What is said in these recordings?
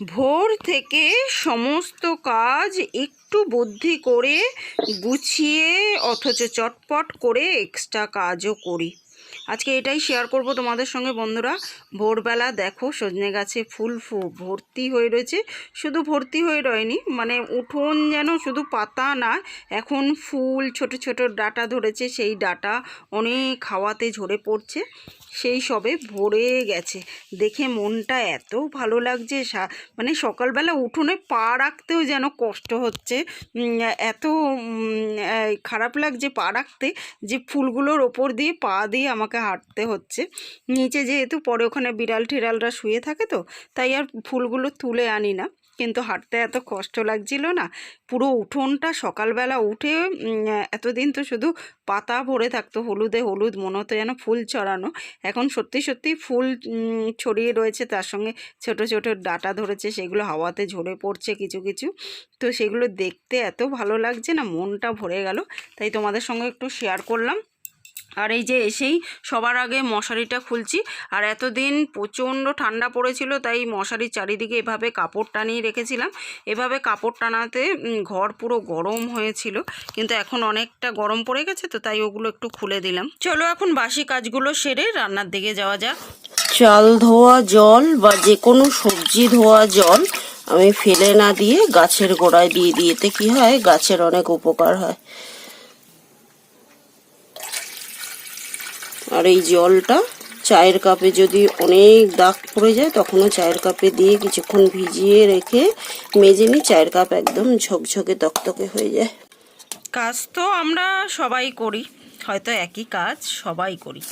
ভোর থেকে সমস্ত কাজ একটু বুদ্ধি করে গুছিয়ে অথচ চটপট করে এক্সট্রা কাজও করি। আজকে এটাই শেয়ার করব তোমাদের সঙ্গে বন্ধুরা। ভোরবেলা দেখো সজনে গাছে ফুল ফু, ভর্তি হয়ে রয়েছে। শুধু ভর্তি হয়ে রয়নি মানে উঠোন যেন শুধু পাতা না, এখন ফুল, ছোট ছোট ডাটা ধরেছে, সেই ডাটা অনেক হাওয়াতে ঝরে পড়ছে। সেই সবে ভরে গেছে। দেখে মনটা এত ভালো লাগছে মানে সকালবেলা উঠোনে পা রাখতেও যেন কষ্ট হচ্ছে। এত খারাপ লাগছে পা রাখতে যে ফুলগুলোর ওপর দিয়ে, পা দিয়ে আমাকে হাঁটতে হচ্ছে। নিচে যেহেতু পরে ওখানে বিড়াল টিড়ালরা শুয়ে থাকে তো, তাই আর ফুলগুলো তুলে আনি না। কিন্তু হাঁটতে এত কষ্ট লাগছিল না। পুরো উঠোনটা সকালবেলা উঠে এতদিন তো শুধু পাতা ভরে থাকতো, হলুদে হলুদ, মনে হতো যেন ফুল ছড়ানো। এখন সত্যি সত্যি ফুল ছড়িয়ে রয়েছে, তার সঙ্গে ছোট ছোট ডাটা ধরেছে, সেগুলো হাওয়াতে ঝরে পড়ছে কিছু কিছু। তো সেগুলো দেখতে এত ভালো লাগছে না, মনটা ভরে গেল। তাই তোমাদের সঙ্গে একটু শেয়ার করলাম। আর এই যে এসেই সবার আগে মশারিটা খুলছি। আর এতদিন প্রচণ্ড ঠান্ডা পড়েছিল, তাই মশারির চারিদিকে এভাবে কাপড় টানিয়ে রেখেছিলাম। এভাবে কাপড় টানাতে ঘর পুরো গরম হয়েছিল, কিন্তু এখন অনেকটা গরম পড়ে গেছে তো তাই ওগুলো একটু খুলে দিলাম। চলো এখন বাসি কাজগুলো সেরে রান্নার দিকে যাওয়া যাক। চাল ধোয়া জল বা যে কোনো সবজি ধোয়া জল আমি ফেলে না দিয়ে গাছের গোড়ায় দিয়ে দিয়েতে কি হয়? গাছের অনেক উপকার হয়। আর এই জলটা চায়ের কাপে যদি অনেক দাগ পড়ে যায়, তখনও চায়ের কাপে দিয়ে কিছুক্ষণ ভিজিয়ে রেখে মেজে নিই চায়ের কাপ একদম ঝকঝকে তকতকে হয়ে যায়। কাজ তো আমরা সবাই করি। হয়তো একই কাজ সবাই করি।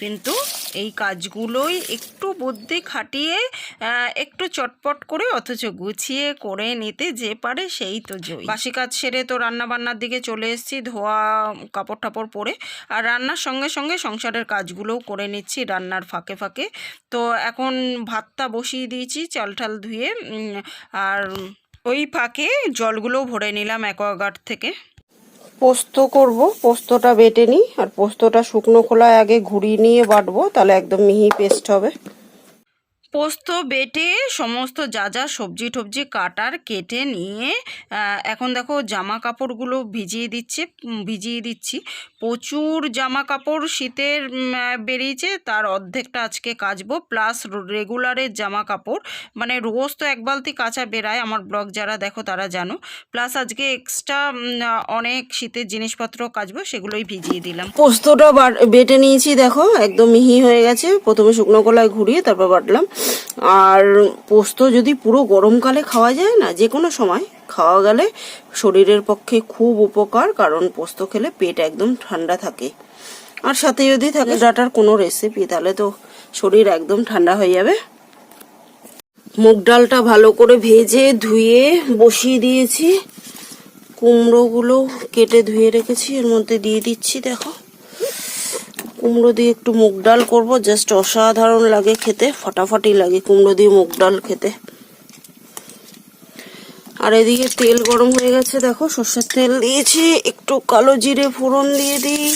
কিন্তু এই কাজগুলোই একটু বুদ্ধি খাটিয়ে একটু চটপট করে অথচ গুছিয়ে করে নিতে যে পারে সেই তো জয়ী। বাসি কাজ সেরে তো রান্নাবান্নার দিকে চলে এসেছি, ধোয়া কাপড় টাপড় পরে, আর রান্নার সঙ্গে সঙ্গে সংসারের কাজগুলোও করে নিচ্ছি রান্নার ফাঁকে ফাঁকে। তো এখন ভাতটা বসিয়ে দিয়েছি চাল টাল ধুয়ে আর ওই ফাঁকে জলগুলোও ভরে নিলাম অ্যাকোয়াগার্ড থেকে। পোস্ত করব, পোস্তটা বেটে নিই, আর পোস্তটা শুকনো খোলায় আগে ঘুরিয়ে নিয়ে বাটবো, তাহলে একদম মিহি পেস্ট হবে। পোস্ত বেটে সমস্ত যা যা সবজি টবজি কাটার, কেটে নিয়ে এখন দেখো জামা কাপড়গুলো ভিজিয়ে দিচ্ছে ভিজিয়ে দিচ্ছি। প্রচুর জামা কাপড় শীতের বেরিয়েছে, তার অর্ধেকটা আজকে কাচবো, প্লাস রেগুলারের জামা কাপড় মানে রোজ তো এক বালতি কাঁচা বেরায়, আমার ব্লগ যারা দেখো তারা জানো। প্লাস আজকে এক্সট্রা অনেক শীতের জিনিসপত্র কাচবো, সেগুলোই ভিজিয়ে দিলাম। পোস্তটা বাট- নিয়েছি, দেখো, একদম মিহি হয়ে গেছে। প্রথমে শুকনো কলায় ঘুরিয়ে তারপর বাটলাম। আর পোস্ত যদি পুরো গরমকালে খাওয়া যায় না, যে কোনো সময় খাওয়া গেলে শরীরের পক্ষে খুব উপকার, কারণ পোস্ত খেলে পেট একদম ঠান্ডা থাকে। আর সাথে যদি থাকে ডাটার কোনো রেসিপি তাহলে তো শরীর একদম ঠান্ডা হয়ে যাবে। মুগ ডালটা ভালো করে ভেজে ধুয়ে বসিয়ে দিয়েছি। কুমড়োগুলো কেটে ধুয়ে রেখেছি, এর মধ্যে দিয়ে দিচ্ছি, দেখো। কুমড়ো দিয়ে একটু মুগ ডাল করব। জাস্ট অসাধারণ লাগে খেতে, ফাটাফাটি লাগে কুমড়ো দিয়ে মুগ ডাল খেতে। আর এদিকে তেল গরম হয়ে গেছে, দেখো সর্ষের তেল দিয়েছি, একটু কালো জিরে ফোড়ন দিয়ে দিই।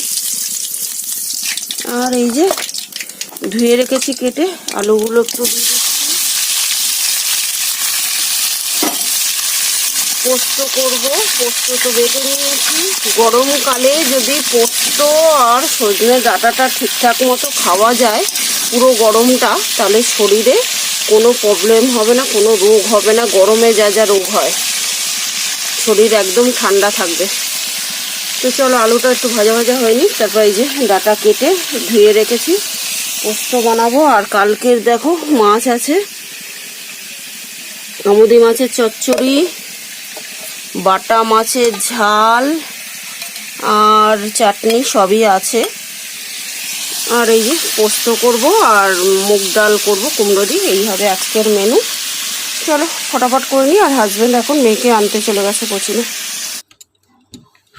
আর এই যে ধুয়ে রেখেছি কেটে, আলুগুলো একটু দিয়ে পোস্ত করব। পোস্ত তো বেটে নিয়েছি। গরমকালে যদি পোস্ত আর সজনে ডাঁটাটা ঠিকঠাক মতো খাওয়া যায়, পুরো গরমটা, তাহলে শরীরে কোনো প্রবলেম হবে না, কোনো রোগ হবে না। গরমে যা যা রোগ হয়, শরীর একদম ঠান্ডা থাকবে। তো চলো, আলুটা একটু ভাজা ভাজা হয়নি, তারপর এই যে ডাটা কেটে ধুয়ে রেখেছি। পোস্ত বানাবো। আর কালকের দেখো, মাছ আছে। আমুদি মাছের চচ্চড়ি। বাটা মাছের ঝাল আর চাটনি সবই আছে। আর এই যে পোস্ত করব আর মুগ ডাল করব, কুমড়ো এই হবে আজকের মেনু চলো, ফটাফট করে নিই, আর হাজব্যান্ড এখন মেয়েকে আনতে চলে গেছে কোচিনে।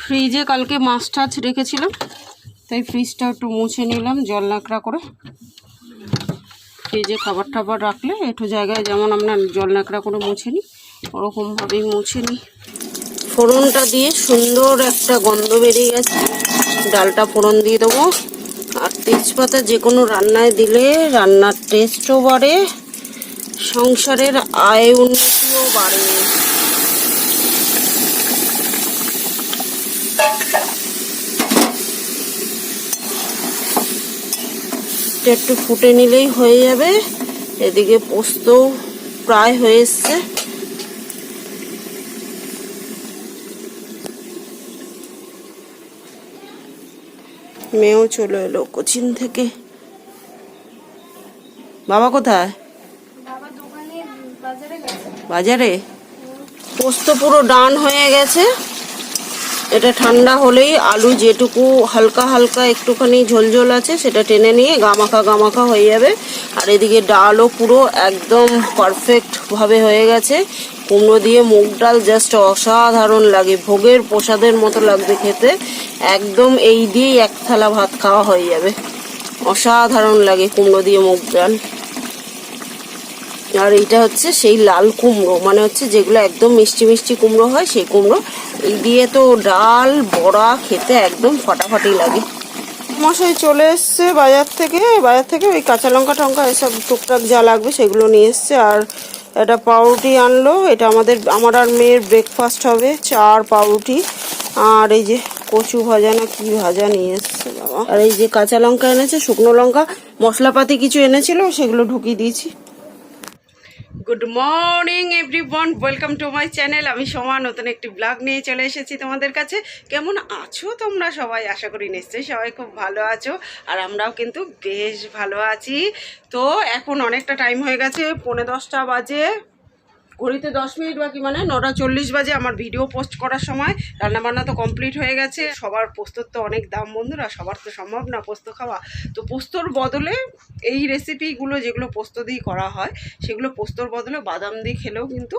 ফ্রিজে কালকে মাছ টাছ রেখেছিলাম, তাই ফ্রিজটা একটু মুছে নিলাম, জল নাকড়া করে। ফ্রিজে খাবার টাবার রাখলে, একটু জায়গায় যেমন আমরা জল নাকড়া করে মুছে নিই, ওরকমভাবেই মুছে নিই। ফোড়নটা দিয়ে সুন্দর একটা গন্ধ বেরিয়ে গেছে। ডালটা ফোড়ন দিয়ে দেবো। আর তেজপাতা যে কোনো রান্নায় দিলে রান্নার টেস্টও বাড়ে, সংসারের আয় উন্নতিও বাড়ে। একটু ফুটে নিলেই হয়ে যাবে। এদিকে পোস্ত প্রায় হয়ে এসছে। মেয়েও চলে এলো কোচিন থেকে। বাবা কোথায় বাজারে? পোস্ত পুরো ডান হয়ে গেছে। এটা ঠান্ডা হলেই আলু যেটুকু হালকা হালকা একটুখানি ঝোলঝোল আছে, সেটা টেনে নিয়ে গামাখা গামাখা হয়ে যাবে। আর এদিকে ডালও পুরো একদম পারফেক্ট ভাবে হয়ে গেছে। কুমড়ো দিয়ে মুগ ডাল জাস্ট অসাধারণ লাগে, ভোগের প্রসাদের মতো লাগবে খেতে। একদম এই দিয়েই এক থালা ভাত খাওয়া হয়ে যাবে। অসাধারণ লাগে কুমড়ো দিয়ে মুগ ডাল। আর এইটা হচ্ছে সেই লাল কুমড়ো মানে হচ্ছে যেগুলো একদম মিষ্টি মিষ্টি কুমড়ো হয় সেই কুমড়ো। এই দিয়ে তো ডাল বড়া খেতে একদম ফাটাফাটি লাগে। মশাই চলে এসছে বাজার থেকে বাজার থেকে ওই কাঁচা লঙ্কা টঙ্কা এসব টুকটাক যা লাগবে সেগুলো নিয়ে এসছে। আর একটা পাউরুটি আনলো এটা আমাদের আমার আর মেয়ের ব্রেকফাস্ট হবে চার পাউরুটি। আর এই যে কচু ভাজা না কি ভাজা নিয়ে এসছে বাবা। আর এই যে কাঁচা লঙ্কা এনেছে শুকনো লঙ্কা মশলাপাতি কিছু এনেছিল সেগুলো ঢুকিয়ে দিয়েছি। Good morning everyone welcome to my channel আমি সোমা, নতুন একটি ব্লগ নিয়ে চলে এসেছি তোমাদের কাছে। কেমন আছো তোমরা সবাই? আশা করি নিশ্চয়ই সবাই খুব ভালো আছো, আর আমরাও কিন্তু বেশ ভালো আছি। তো এখন অনেকটা টাইম হয়ে গেছে, পৌনে দশটা বাজে। ঘড়িতে দশ মিনিট বাকি মানে নটা চল্লিশ বাজে আমার ভিডিও পোস্ট করার সময়। রান্নাবান্না তো কমপ্লিট হয়ে গেছে। সবার পোস্তর তো অনেক দাম বন্ধুরা, সবার তো সম্ভব না পোস্ত খাওয়া। তো পোস্তর বদলে এই রেসিপিগুলো যেগুলো পোস্ত দিয়ে করা হয়, সেগুলো পোস্তর বদলে বাদাম দিয়ে খেলেও কিন্তু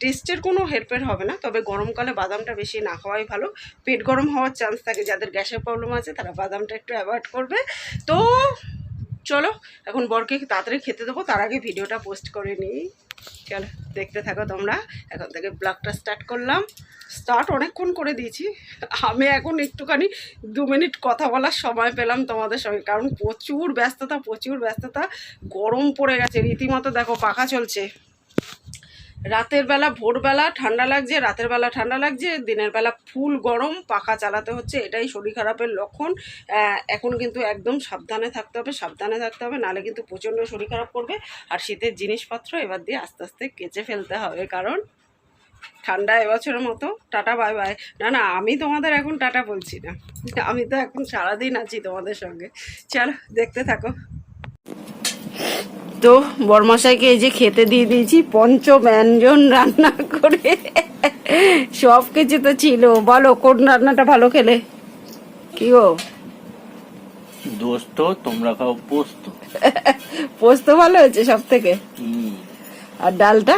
টেস্টের কোনো হেরফের হবে না। তবে গরমকালে বাদামটা বেশি না খাওয়াই ভালো। পেট গরম হওয়ার চান্স থাকে, যাদের গ্যাসের প্রবলেম আছে তারা বাদামটা একটু অ্যাভয়েড করবে। তো চলো, এখন বরকে তাড়াতাড়ি খেতে দেবো, তার আগে ভিডিওটা পোস্ট করে নিই। চলো, দেখতে থাকো তোমরা। এখন থেকে ব্লগটা স্টার্ট করলাম। স্টার্ট অনেকক্ষণ করে দিয়েছি। আমি এখন একটুখানি দু মিনিট কথা বলার সময় পেলাম তোমাদের সঙ্গে, কারণ প্রচুর ব্যস্ততা প্রচুর ব্যস্ততা। গরম পড়ে গেছে, রীতিমতো দেখো পাখা চলছে। রাতের বেলা ভোরবেলা ঠান্ডা লাগছে, রাতের বেলা ঠান্ডা লাগছে, দিনের বেলা ফুল গরম, পাখা চালাতে হচ্ছে, এটাই শরীর খারাপের লক্ষণ। এখন কিন্তু একদম সাবধানে থাকতে হবে, সাবধানে থাকতে হবে নাহলে কিন্তু প্রচণ্ড শরীর খারাপ করবে। আর শীতের জিনিসপত্র এবার দিয়ে আস্তে আস্তে কেচে ফেলতে হবে, কারণ ঠান্ডা এবছরের মতো। Tata, bye bye. না না, আমি তোমাদের এখন টাটা বলছি না। আমি তো এখন সারাদিন আছি তোমাদের সঙ্গে। চলো, দেখতে থাকো। তো বরমশাইকে এই যে খেতে দিয়ে দিয়েছি পঞ্চ ব্যঞ্জন রান্না করে। সব কিছু তো ছিল। বলো কোন রান্নাটা ভালো খেলে? কি গো? দোস্ত তোমরা খাও পোস্ত। পোস্ত ভালো হয়েছে সব থেকে আর ডালটা?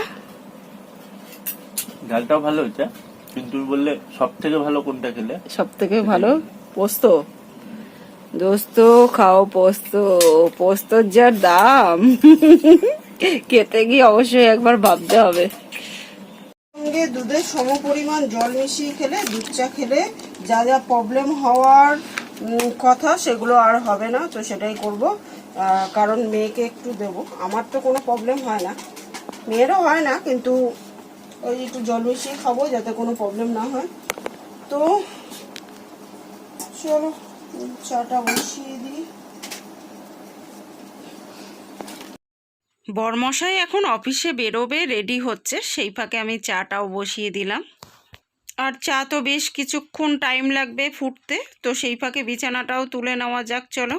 ডালটাও ভালো হয়েছে কিন্তু বললে সব থেকে ভালো কোনটা খেলে? সব থেকে ভালো পোস্ত? দোস্ত, খাও পোস্ত। পোস্তর যা দাম। খেতে গিয়ে অবশ্যই একবার ভাবতে হবে। সঙ্গে দুধের সম পরিমাণ জল মিশিয়ে খেলে, দুধ চা খেলে যা যা প্রবলেম হওয়ার কথা সেগুলো আর হবে না। তো সেটাই করব। কারণ মেয়েকে একটু দেবো। আমার তো কোনো প্রবলেম হয় না। মেয়েরও হয় না, কিন্তু ওই একটু জল মিশিয়ে খাব যাতে কোনো প্রবলেম না হয়। তো, চলো। বরমশাই এখন অফিসে বেরোবে রেডি হচ্ছে। সেই ফাঁকে আমি চাটাও বসিয়ে দিলাম। আর চা তো বেশ কিছুক্ষণ টাইম লাগবে ফুটতে, তো সেই ফাঁকে বিছানাটাও তুলে নেওয়া যাক, চলো।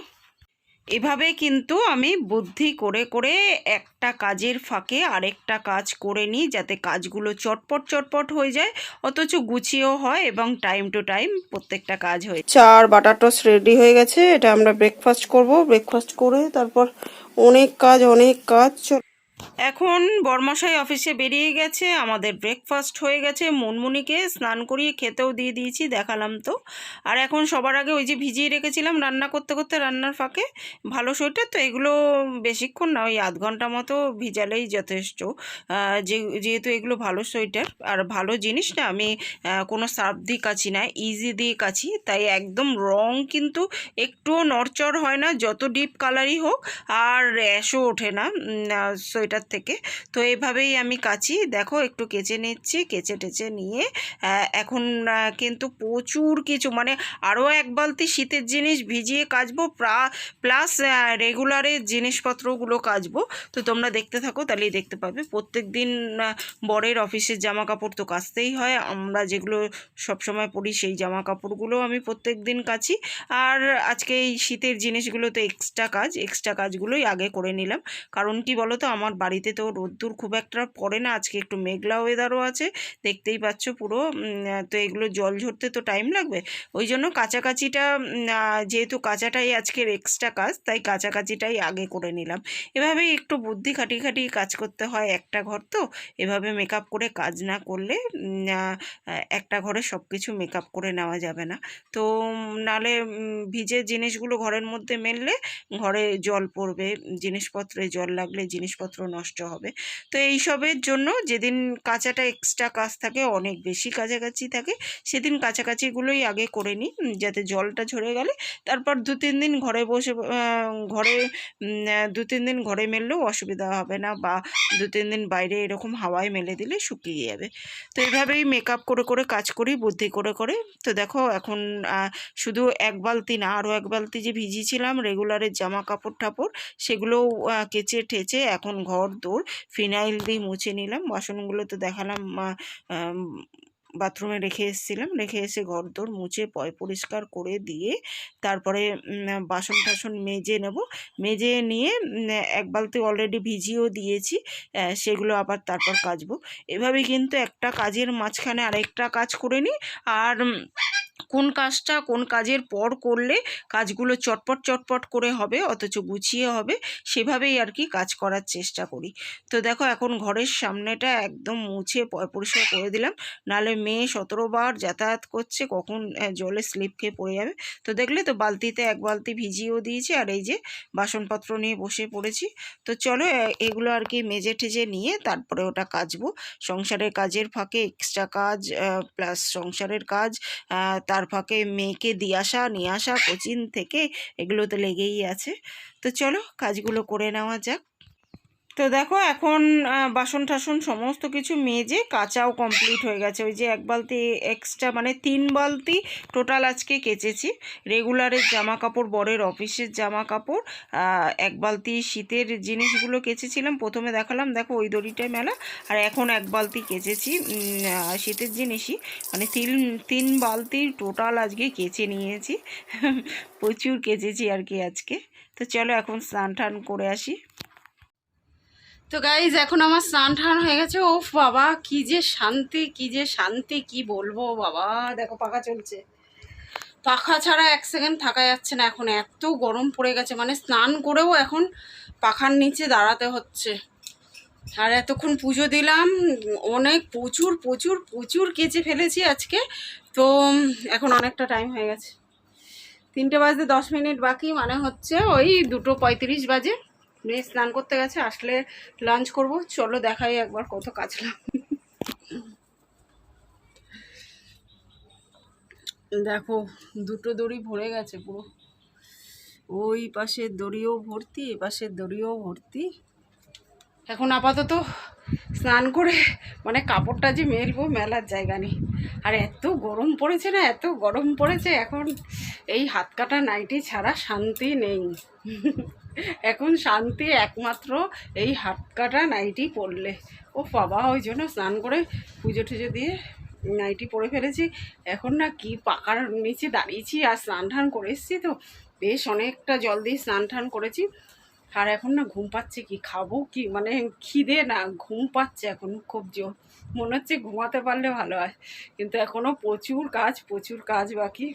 এভাবে কিন্তু আমি বুদ্ধি করে করে একটা কাজের ফাঁকে আরেকটা কাজ করে নিই যাতে কাজগুলো চটপট চটপট হয়ে যায়। অথচ গুছিয়েও হয় এবং টাইম টু টাইম প্রত্যেকটা কাজ হয়ে চার বাটার টোস্ট রেডি হয়ে গেছে, এটা আমরা ব্রেকফাস্ট করব। ব্রেকফাস্ট করে তারপর অনেক কাজ অনেক কাজ এখন বর্মশাই অফিসে বেরিয়ে গেছে, আমাদের ব্রেকফাস্ট হয়ে গেছে। মুনমুনিকে স্নান করিয়ে খেতেও দিয়ে দিয়েছি, দেখালাম তো। আর এখন সবার আগে ওই যে ভিজিয়ে রেখেছিলাম রান্না করতে করতে রান্নার ফাঁকে, ভালো সোয়েটার তো এগুলো বেশিক্ষণ না, ওই আধ ঘণ্টা মতো ভিজালেই যথেষ্ট। যে, যেহেতু এগুলো ভালো সোয়েটার আর ভালো জিনিস না, আমি কোনো সার্ফ দিয়ে কাছি না ইজি দিয়ে কাছি তাই একদম রং কিন্তু একটুও নড়চড় হয় না, যত ডিপ কালারই হোক, আর র্যাশও ওঠে না। সোয়েটার ওইটার থেকে। তো এভাবেই আমি কাচি। দেখো, একটু কেচে নিচ্ছি, কেচে টেচে নিয়ে এখন কিন্তু প্রচুর কিছু মানে আরও এক বালতি শীতের জিনিস ভিজিয়ে কাচবো প্লাস রেগুলারের জিনিসপত্রগুলো কাচবো। তো তোমরা দেখতে থাকো, তাহলেই দেখতে পাবে। প্রত্যেক দিন বরের অফিসের জামা কাপড় তো কাচতেই হয়। আমরা যেগুলো সবসময় পরি, সেই জামা কাপড়গুলো আমি প্রত্যেক দিন কাচি। আর আজকে এই শীতের জিনিসগুলো তো এক্সট্রা কাজ এক্সট্রা কাজগুলোই আগে করে নিলাম। কারণ কি বলো তো আমার বাড়িতে তো রোদ্দুর খুব একটা পড়ে না আজকে একটু মেঘলা ওয়েদারও আছে দেখতেই পাচ্ছ পুরো তো এগুলো জল ঝরতে তো টাইম লাগবে ওই জন্য আহ, যেহেতু কাচাটাই আজকের এক্সট্রা কাজ তাই কাচাকাচিটাই আগে করে নিলাম। এভাবেই একটু বুদ্ধি খাটিয়ে খাটিয়ে কাজ করতে হয় একটা ঘর তো এভাবে মেকআপ করে কাজ না করলে একটা ঘরে সব কিছু মেকআপ করে নেওয়া যাবে না। তো নালে ভিজে জিনিসগুলো ঘরের মধ্যে মেললে ঘরে জল পড়বে জিনিসপত্রে জল লাগলে জিনিসপত্র নষ্ট হবে। তো এইসবের জন্য যেদিন কাঁচাটা এক্সট্রা কাজ থাকে, অনেক বেশি কাছাকাছি থাকে, সেদিন কাছাকাছিগুলোই আগে করে নিই যাতে জলটা ঝরে গেলে। তারপর দু, তিন দিন ঘরে বসে ঘরে দু, তিন দিন ঘরে মেললেও অসুবিধা হবে না বা দু, তিন দিন বাইরে এরকম হাওয়ায় মেলে দিলে শুকিয়ে যাবে। তো এভাবেই মেকআপ করে করে কাজ করি, বুদ্ধি করে করে। তো দেখো এখন শুধু এক বালতি না, আরও এক বালতি যে ভিজিয়েছিলাম রেগুলারের জামা কাপড় টাপড় সেগুলোও কেচে ঠেচে এখন ঘর দৌড়, ফিনাইল দিয়ে মুছে নিলাম। বাসনগুলো তো দেখালাম বাথরুমে রেখে এসেছিলাম। রেখে এসে ঘর দৌড় মুছে পয় পরিষ্কার করে দিয়ে তারপরে বাসন টাসন মেজে নেব। মেজে নিয়ে এক বালতি অলরেডি ভিজিয়েও দিয়েছি সেগুলো আবার তারপর কাচবো। এভাবে কিন্তু একটা কাজের মাঝখানে আরেকটা কাজ করে নিই। আর কোন কাজটা, কোন কাজের পর করলে কাজগুলো চটপট চটপট করে হবে, অথচ গুছিয়ে হবে, সেভাবেই আর কি কাজ করার চেষ্টা করি। তো দেখো এখন ঘরের সামনেটা একদম মুছে পরিষ্কার করে দিলাম। নালে মেয়ে সতেরো বার যাতায়াত করছে, কখন জলে স্লিপ খেয়ে পড়ে যাবে। তো দেখলে তো বালতিতে এক বালতি ভিজিয়েও দিয়েছি, আর এই যে বাসনপত্র নিয়ে বসে পড়েছি। তো চলো এগুলো আর কি মেজে ঠেজে নিয়ে তারপরে ওটা কাচবো। সংসারের কাজের ফাঁকে এক্সট্রা কাজ প্লাস সংসারের কাজ তার ফাঁকে মেয়েকে দিয়ে আসা, নিয়ে আসা, কোচিন থেকে এগুলো তো লেগেই আছে। তো চলো কাজগুলো করে নেওয়া যাক। তো দেখো এখন বাসন টাসন সমস্ত কিছু মেজে কাচাও কমপ্লিট হয়ে গেছে। ওই যে এক বালতি এক্সট্রা মানে তিন বালতি টোটাল আজকে কেচেছি। রেগুলারের জামা কাপড় বরের অফিসের জামা কাপড় এক বালতি শীতের জিনিসগুলো কেচেছিলাম। প্রথমে দেখালাম, দেখো ওই দড়িটায় মেলা, আর এখন এক বালতি কেচেছি শীতের জিনিসই। মানে তিন তিন বালতি টোটাল আজকে কেচে নিয়েছি। প্রচুর কেচেছি আর কি আজকে। তো চলো এখন স্নান টান করে আসি। তো গাইজ এখন আমার স্নান টান হয়ে গেছে। ও বাবা, কি যে শান্তি, কি যে শান্তি, কি বলব বাবা? দেখো, পাখা চলছে। পাখা ছাড়া এক সেকেন্ড থাকা যাচ্ছে না এখন। এত গরম পড়ে গেছে। মানে স্নান করেও এখন পাখার নিচে দাঁড়াতে হচ্ছে। আর এতক্ষণ পুজো দিলাম। অনেক প্রচুর প্রচুর প্রচুর কেচে ফেলেছি আজকে। তো এখন অনেকটা টাইম হয়ে গেছে। তিনটে বাজতে দশ মিনিট বাকি। মানে হচ্ছে ওই দুটো পঁয়ত্রিশ বাজে। মেয়ে স্নান করতে গেছে, আসলে লাঞ্চ করব। চলো দেখাই একবার কত কাচলাম। দেখো, দুটো দড়ি ভরে গেছে পুরো। ওই পাশের দড়িও ভর্তি, এ পাশের দড়িও ভর্তি। এখন আপাতত স্নান করে মানে কাপড়টা যে মেলবো, মেলার জায়গা নেই। আর এত গরম পড়েছে না, এত গরম পড়েছে, এখন এই হাত কাটা নাইটি ছাড়া শান্তি নেই। এখন শান্তি একমাত্র এই হাত কাটা নাইটি পরলে। ও বাবা, ওই জন্য স্নান করে পুজো টুজো দিয়ে নাইটি পরে ফেলেছি। এখন না কি পাকার নিচে দাঁড়িয়েছি আর স্নান টান করে এসেছি তো। বেশ অনেকটা জল দিয়ে স্নান টান করেছি। আর এখন না ঘুম পাচ্ছে কি খাব, কি মানে খিদে না, ঘুম পাচ্ছে এখন খুব জোর। মনে হচ্ছে ঘুমাতে পারলে ভালো হয়। কিন্তু এখনও প্রচুর কাজ প্রচুর কাজ বাকি।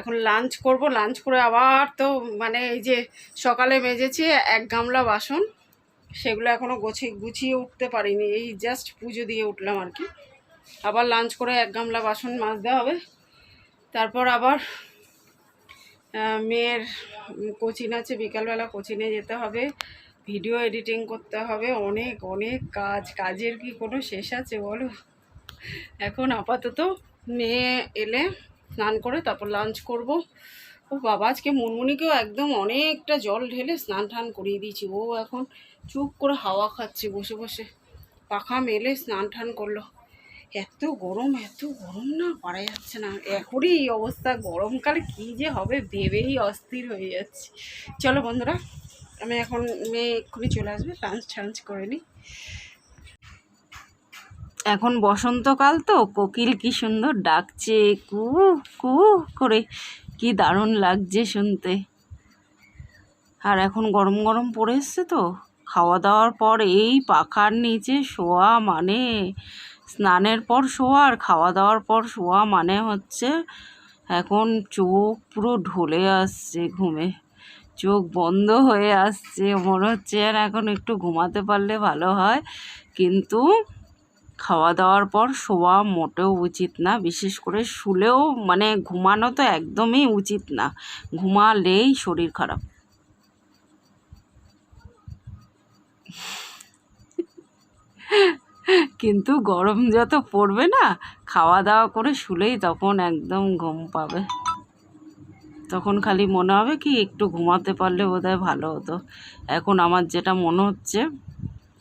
এখন লাঞ্চ করব লাঞ্চ করে আবার তো মানে এই যে সকালে মেজেছি এক গামলা বাসন, সেগুলো এখনও গুছিয়ে গুছিয়ে উঠতে পারিনি, এই জাস্ট পুজো দিয়ে উঠলাম আর কি। আবার লাঞ্চ করে এক গামলা বাসন মাজতে হবে, তারপর আবার মেয়ের কোচিং আছে, বিকালবেলা কোচিংয়ে যেতে হবে ভিডিও এডিটিং করতে হবে, অনেক অনেক কাজ, কাজের কি কোনো শেষ আছে বলো? এখন আপাতত মেয়ে এলে স্নান করে তারপর লাঞ্চ করব। ও বাবা, আজকে মুনমুনিকেও একদম অনেকটা জল ঢেলে স্নান টান করিয়ে দিয়েছি। ও এখন চুপ করে হাওয়া খাচ্ছে বসে বসে। পাখা মেলে স্নান টান করল। এত গরম এত গরম না, পারা যাচ্ছে না। এখনই এই অবস্থা, গরমকালে কী যে হবে ভেবেই অস্থির হয়ে যাচ্ছে। চলো বন্ধুরা, আমি এখন মেয়ে এক্ষুনি চলে আসবে লাঞ্চ টাঞ্চ করে নিই। এখন বসন্তকাল তো, কোকিল কি সুন্দর ডাকছে, কু কু করে। কি দারুণ লাগছে শুনতে। আর এখন গরম গরম পড়ে এসছে তো খাওয়া দাওয়ার পর এই পাখার নিচে শোয়া মানে স্নানের পর শোয়া আর খাওয়া দাওয়ার পর শোয়া মানে হচ্ছে, এখন চোখ পুরো ঢলে আসছে ঘুমে। চোখ বন্ধ হয়ে আসছে, মনে হচ্ছে আর এখন একটু ঘুমাতে পারলে ভালো হয়। কিন্তু খাওয়া দাওয়ার পর শোয়া মোটেও উচিত না। বিশেষ করে শুলেও মানে ঘুমানো তো একদমই উচিত না। ঘুমালেই শরীর খারাপ। কিন্তু গরম যত পড়বে না খাওয়া দাওয়া করে শুলেই তখন একদম ঘুম পাবে। তখন খালি মনে হবে কি একটু ঘুমাতে পারলে বোধহয় ভালো হতো। এখন আমার যেটা মনে হচ্ছে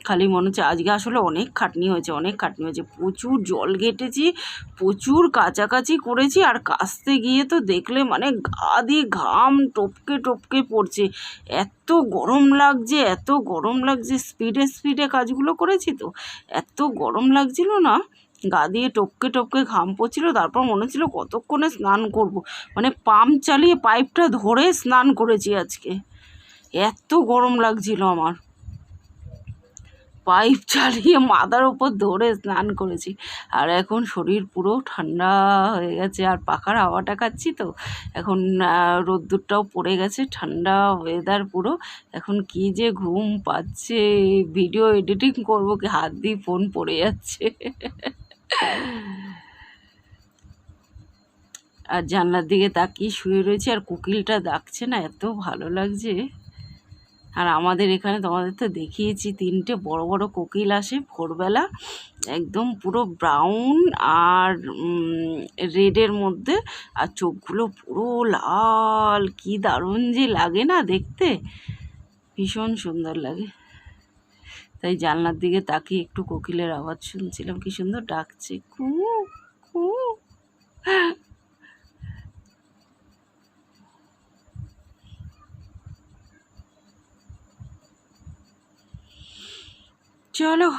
খালি মনে হচ্ছে আজকে আসলে অনেক খাটনি হয়েছে, অনেক খাটনি হয়েছে। প্রচুর জল ঘেটেছি, প্রচুর কাচাকাচি করেছি আর কাচতে গিয়ে তো দেখলে মানে গা দিয়ে ঘাম টপকে টপকে পড়ছে। এত গরম লাগছে, এত গরম লাগছে, স্পিডে স্পিডে কাজগুলো করেছি তো। এত গরম লাগছিল না, গা দিয়ে টপকে টপকে ঘাম পড়ছিল, তারপর মনে হচ্ছিল কতক্ষণে স্নান করব। মানে পাম্প চালিয়ে পাইপটা ধরে স্নান করেছি আজকে। এত গরম লাগছিল আমার। পাইপ চালিয়ে মাথার উপর ধরে স্নান করেছি। আর এখন শরীর পুরো ঠান্ডা হয়ে গেছে, আর পাখার হাওয়াটা খাচ্ছি তো। এখন রোদ্দুরটাও পড়ে গেছে, ঠান্ডা ওয়েদার পুরো। এখন কি যে ঘুম পাচ্ছে ভিডিও এডিটিং করব কি, হাত দিয়ে ফোন পড়ে যাচ্ছে। আর জানলার দিকে তাকিয়ে শুয়ে রয়েছে, আর কোকিলটা ডাকছে না, এত ভালো লাগছে। আর আমাদের এখানে তোমাদের তো দেখিয়েছি, তিনটে বড় বড় কোকিল আসে ভোরবেলা, একদম পুরো ব্রাউন আর রেডের মধ্যে, আর চোখগুলো পুরো লাল, কি দারুণ যে লাগে না দেখতে, ভীষণ সুন্দর লাগে। তাই জানলার দিকে তাকিয়ে একটু কোকিলের আওয়াজ শুনছিলাম, কি সুন্দর ডাকছে কু কু চলো,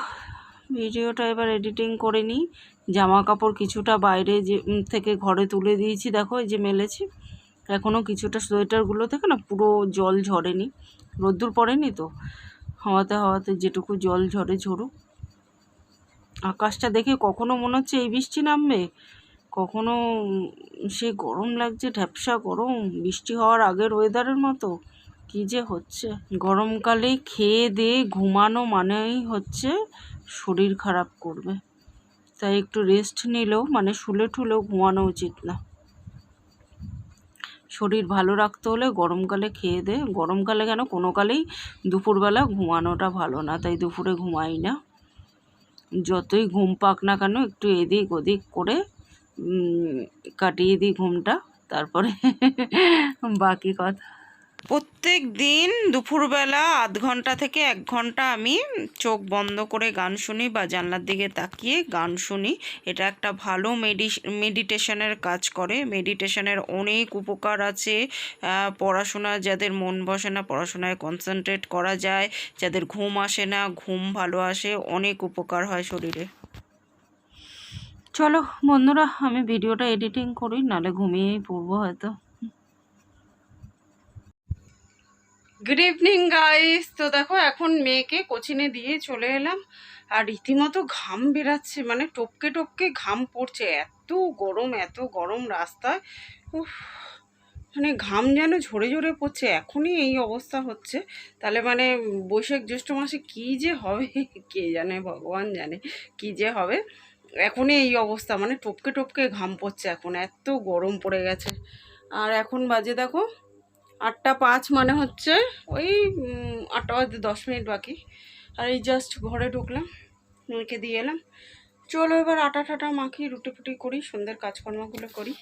ভিডিওটা এবার এডিটিং করে নিই। জামা কাপড় কিছুটা বাইরে যে থেকে ঘরে তুলে দিয়েছি, দেখো, এই যে মেলেছি। এখনও কিছুটা সোয়েটারগুলো থেকে না পুরো জল ঝরেনি। রোদ্দুর পড়েনি তো? হাওয়াতে হাওয়াতে যেটুকু জল ঝরে ঝরুক। আকাশটা দেখে কখনো মনে হচ্ছে এই বৃষ্টি নামবে? কখনো সে গরম লাগছে, ঢ্যাপসা গরম, বৃষ্টি হওয়ার আগের ওয়েদারের মতো? কি যে হচ্ছে? গরমকালে খেয়ে দিয়ে ঘুমানো মানেই হচ্ছে শরীর খারাপ করবে। তাই একটু রেস্ট নিলেও মানে শুলে ঠুলেও ঘুমানো উচিত না। শরীর ভালো রাখতে হলে গরমকালে খেয়ে দে গরমকালে কেন? কোনো কালেই দুপুরবেলা ঘুমানোটা ভালো না, তাই দুপুরে ঘুমাই না। যতই ঘুম পাক না কেন, একটু এদিক ওদিক করে কাটিয়ে দিই ঘুমটা, তারপরে বাকি কথা। প্রত্যেক দিন দুপুরবেলা আধ ঘণ্টা থেকে এক ঘণ্টা আমি চোখ বন্ধ করে গান শুনি বা জানলার দিকে তাকিয়ে গান শুনি। এটা একটা ভালো মেডি মেডিটেশনের কাজ করে। মেডিটেশনের অনেক উপকার আছে। পড়াশোনা, যাদের মন বসে না, পড়াশোনায় কনসেন্ট্রেট করা যায়। যাদের ঘুম আসে না, ঘুম ভালো আসে, অনেক উপকার হয় শরীরে। চলো বন্ধুরা, আমি ভিডিওটা এডিটিং করি, নালে ঘুমিয়েই পড়ব হয়তো। গুড ইভিনিং গাইস তো দেখো, এখন মেয়েকে কোচিনে দিয়ে চলে এলাম। আর রীতিমতো ঘাম বেরাচ্ছে মানে টপকে টপকে ঘাম পড়ছে। এত গরম এত গরম রাস্তায়। উফ মানে ঘাম যেন ঝরে ঝরে পড়ছে। এখনই এই অবস্থা হচ্ছে। তাহলে মানে বৈশাখ জ্যৈষ্ঠ মাসে কী যে হবে? কে জানে, ভগবান জানে কী যে হবে। এখনই এই অবস্থা মানে টপকে টপকে ঘাম পড়ছে এখন। এত গরম পড়ে গেছে। আর এখন বাজে, দেখো আটটা পাঁচ মানে হচ্ছে ওই আটটা বাজতে দশ মিনিট বাকি। আর এই জাস্ট ঘরে ঢুকলাম, মেয়েকে দিয়ে এলাম। চলো এবার আটা টাটা মাখি রুটি ফুটি করি, সন্ধ্যের কাজকর্মগুলো করি।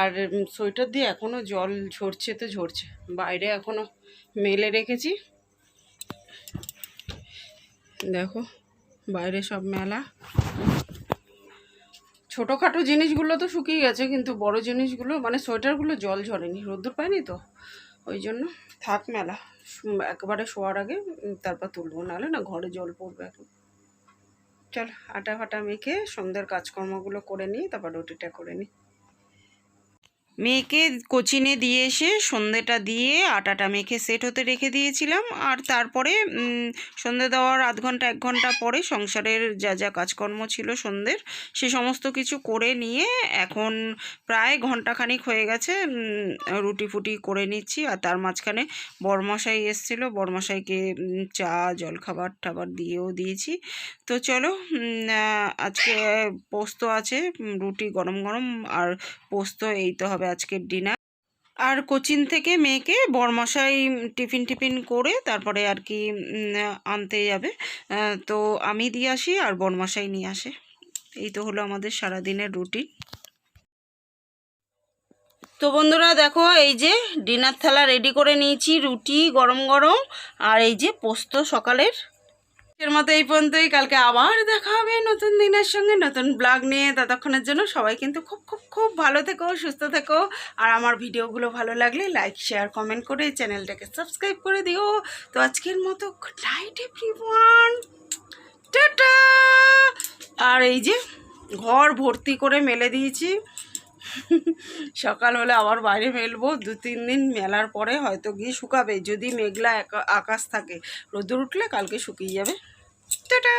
আর সোয়েটার দিয়ে এখনও জল ঝরছে তো ঝরছে, বাইরে এখনও মেলে রেখেছি। দেখো, বাইরে সব মেলা। ছোটোখাটো জিনিসগুলো তো শুকিয়ে গেছে, কিন্তু বড় জিনিসগুলো মানে সোয়েটারগুলো জল ঝরেনি, রোদ্দুর পায়নি তো? ওই জন্য থাক মেলা একবারে শোয়ার আগে তারপর তুলব, নাহলে না ঘরে জল পড়বে এখন। চল, আটা ফাটা মেখে সন্ধ্যের কাজকর্মগুলো করে নিই তারপর রুটিটা করে নিই। মেয়েকে কোচিনে দিয়ে এসে সন্ধেটা দিয়ে আটাটা মেখে সেট হতে রেখে দিয়েছিলাম। আর তারপরে সন্ধে দেওয়ার আধ ঘণ্টা, এক ঘণ্টা পরে সংসারের যা যা কাজকর্ম ছিল সন্ধ্যের, সে সমস্ত কিছু করে নিয়ে এখন প্রায় ঘন্টাখানিক হয়ে গেছে রুটি ফুটি করে নিচ্ছি। আর তার মাঝখানে বরমশাই এসেছিল। বরমশাইকে চা, জলখাবার টাবার দিয়েও দিয়েছি। তো চলো আজকে পোস্ত আছে রুটি গরম গরম, আর পোস্ত এই তো হবে। আজকের ডিনার। আর কোচিন থেকে মেয়েকে বরমশাই টিফিন টিফিন করে তারপরে আর কি আনতে যাবে। তো আমি দিয়ে আসি আর বরমশাই নিয়ে আসে। এই তো হলো আমাদের সারাদিনের রুটিন। তো বন্ধুরা দেখো, এই যে ডিনার থালা রেডি করে নিয়েছি, রুটি গরম গরম, আর এই যে পোস্ত সকালের। এর মতো এই পর্যন্তই। কালকে আবার দেখা হবে নতুন দিনের সঙ্গে, নতুন ব্লগ নিয়ে। ততক্ষণের জন্য সবাই কিন্তু খুব খুব খুব ভালো থেকো, সুস্থ থেকো। আর আমার ভিডিওগুলো ভালো লাগলে লাইক শেয়ার কমেন্ট করে চ্যানেলটাকে সাবস্ক্রাইব করে দিও। তো আজকের মতো গুড নাইট এভরিওয়ান টাটা! আর এই যে ঘর ভর্তি করে মেলে দিয়েছি। সকাল হলে আবার বাইরে মেলবো। দু, তিন দিন মেলার পরে হয়তো গিয়ে শুকাবে। যদি মেঘলা আকা- আকাশ থাকে। রোদ্দুর উঠলে কালকে শুকিয়ে যাবে। টাটা